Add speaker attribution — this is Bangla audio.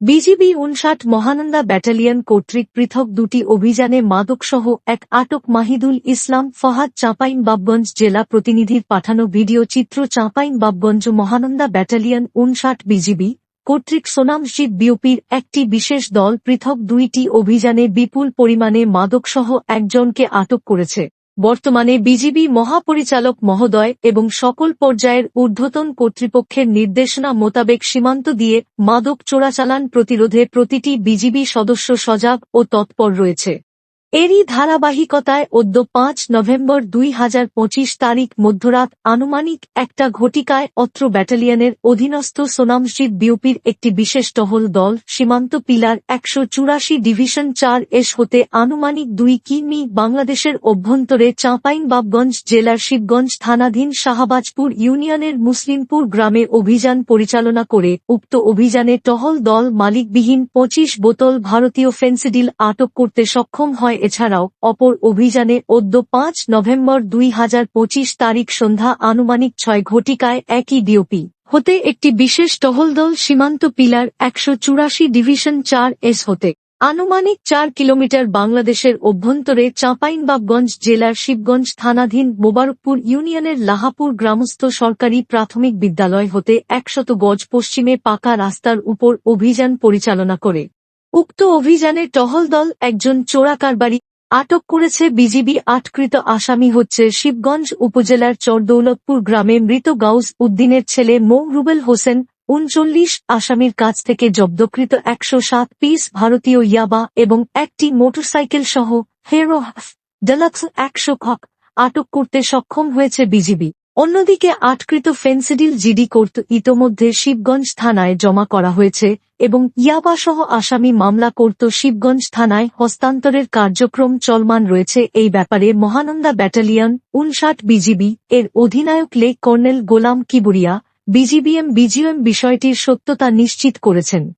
Speaker 1: বিজিবি উনষাট মহানন্দা ব্যাটালিয়ন কর্তৃক পৃথক দুটি অভিযানে মাদকসহ এক আটক মাহিদুল ইসলাম, ফহাদ চাঁপাইনবাবগঞ্জ জেলা প্রতিনিধির পাঠানো ভিডিও চিত্র চাঁপাইনবাবগঞ্জ মহানন্দা ব্যাটালিয়ন উনষাট বিজিবি কর্তৃক সোনামজিৎ বিওপির একটি বিশেষ দল পৃথক দুইটি অভিযানে বিপুল পরিমাণে মাদকসহ একজনকে আটক করেছে। বর্তমানে বিজিবি মহাপরিচালক মহোদয় এবং সকল পর্যায়ের ঊর্ধ্বতন কর্তৃপক্ষের নির্দেশনা মোতাবেক সীমান্ত দিয়ে মাদক চোরাচালান প্রতিরোধে প্রতিটি বিজিবি সদস্য সজাগ ও তৎপর রয়েছে। এরই ধারাবাহিকতায় অদ্য পাঁচ নভেম্বর দুই হাজার পঁচিশ তারিখ মধ্যরাত আনুমানিক একটা ঘটিকায় অত্র ব্যাটালিয়নের অধীনস্থ সোনামজিৎ বিওপির একটি বিশেষ টহল দল সীমান্ত পিলার একশো চুরাশি ডিভিশন চার এস হতে আনুমানিক দুই কিমি বাংলাদেশের অভ্যন্তরে চাঁপাইনবাবগঞ্জ জেলার শিবগঞ্জ থানাধীন শাহবাজপুর ইউনিয়নের মুসলিমপুর গ্রামে অভিযান পরিচালনা করে উক্ত অভিযানে টহল দল মালিকবিহীন পঁচিশ বোতল ভারতীয় ফেন্সিডিল আটক করতে সক্ষম হয় এছাড়াও, অপর অভিযানে অদ্য পাঁচ নভেম্বর দুই হাজার পঁচিশ তারিখ সন্ধ্যা আনুমানিক ছয় ঘটিকায় একই ডিওপি। হতে একটি বিশেষ টহলদল সীমান্ত পিলার একশো চুরাশি ডিভিশন চার এস হতে। আনুমানিক চার কিলোমিটার বাংলাদেশের অভ্যন্তরে চাঁপাইনবাবগঞ্জ জেলার শিবগঞ্জ থানাধীন মোবারকপুর ইউনিয়নের লাহাপুর গ্রামস্থ সরকারি প্রাথমিক বিদ্যালয় হতে একশত গজ পশ্চিমে পাকা রাস্তার উপর অভিযান পরিচালনা করে। উক্ত অভিযানে টহল দল একজন চোরাকারবারি আটক করেছে বিজিবি আটকৃত আসামি হচ্ছে শিবগঞ্জ উপজেলার চরদৌলতপুর গ্রামে মৃত গাউস উদ্দিনের ছেলে মো রুবেল হোসেন, উনচল্লিশ, আসামির কাছ থেকে জব্দকৃত একশো সাত পিস ভারতীয় ইয়াবা এবং একটি মোটরসাইকেল সহ হেরো ডেলাক্স একশো খক আটক করতে সক্ষম হয়েছে বিজিবি। অন্যদিকে আটকৃত ফেন্সিডিল জিডি কোর্ট ইতোমধ্যে শিবগঞ্জ থানায় জমা করা হয়েছে এবং ইয়াবাসহ আসামি মামলা করত শিবগঞ্জ থানায় হস্তান্তরের কার্যক্রম চলমান রয়েছে। এই ব্যাপারে মহানন্দা ব্যাটালিয়ন, উনষাট বিজিবি এর অধিনায়ক লে কর্নেল গোলাম কিবুরিয়া, বিজিবিএম বিজিএম বিষয়টির সত্যতা নিশ্চিত করেছেন।